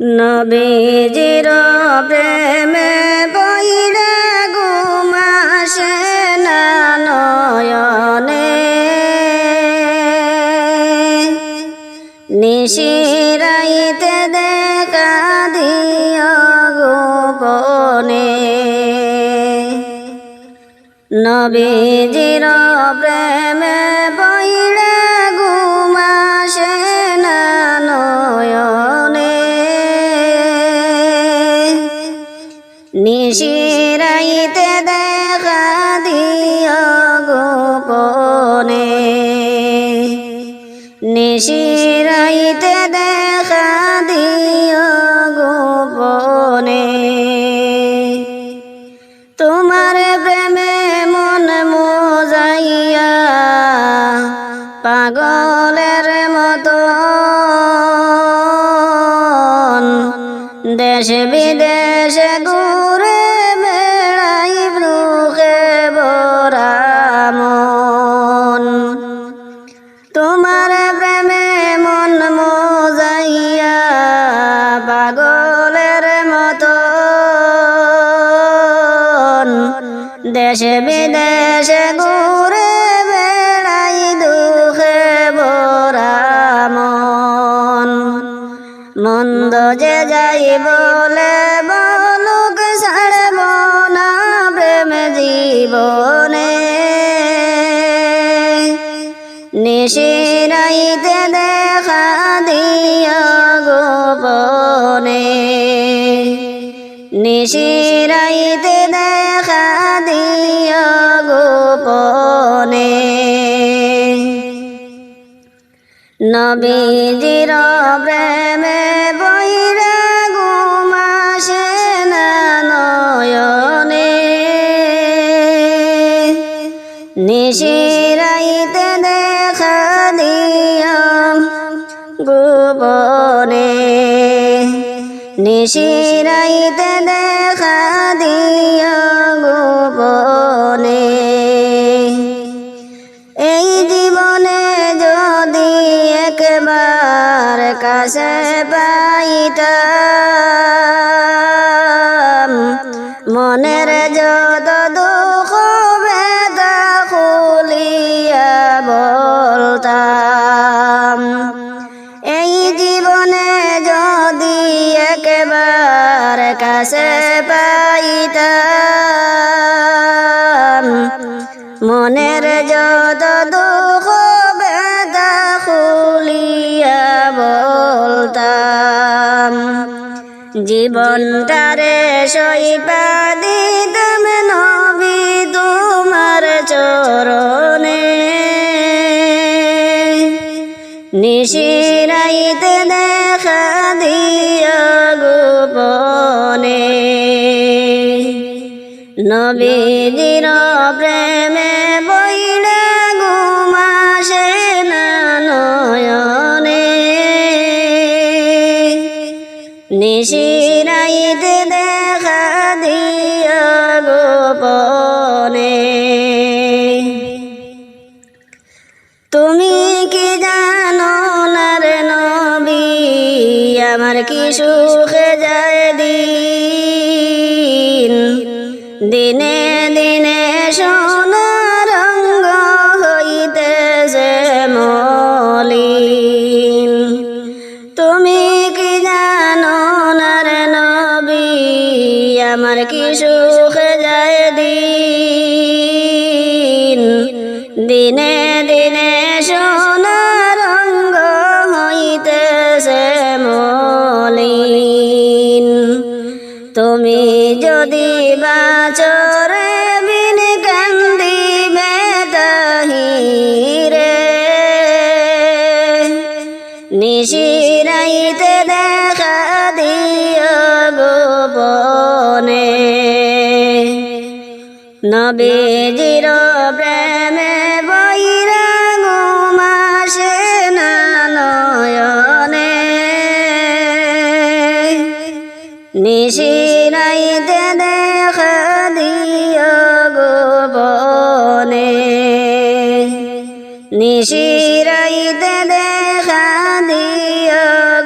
নবীজির প্রেমে বইরে ঘুমাসে না নয়নে। নিশিরাইতে দেখা দিও গোপনে। নবীজির প্রেমে নিশিরাইতে দেখা দিও গোপনে। তোমার প্রেমে মন মোজাইয়া পাগলের মতো দেশ বিদেশে ঘুরে পাগলের মতো দেশে বিদেশে ঘুরে বেড়াই দুঃখে বরামন মন্দ যে যাই বলে বলুক, ছাড়ব না প্রেম জীবনে। নিশিরাইতে নিশিরাইতে দেখা দিও গোপনে। নবীজির প্রেমে বইরা ঘুমাসে না নয়নে। নিশিরাইতে দেখা দিও গোপনে। নিশিরাইতে দেখা দিও গোপনে। এই জীবনে যদি একবার কাছে পাইতাম মনের যত মনের যত দুঃখ বেদা খুলিয়া বলতাম, জীবনটারে সইপা দিতাম নবী তোমার চরণে। নিশিরাইতে দেখা দিয়া গোপনে। নবীজির প্রেমে বইলে ঘুমাসে না নয়নে। নিশিরাইতে দেখা দিও গোপনে। তুমি কি জানো না রে নবী আমার কি সুখে যায় দিন দিনে দিনে সোনার রঙ্গ হইতেছে মলিন। তুমি কি জানো না রে নবী, আমার কি সুখে যায় দিন? দিনে দিনে তুমি যদি বাচরে বিন কান্দি বেদাহিরে নিশিরাইতে দেখা দিও গোপনে। নবীজির প্রেমে বইরা ঘুমাসে নিশিরাইতে দেখা দিও গোপনে নিশিরাইতে দেখা দিও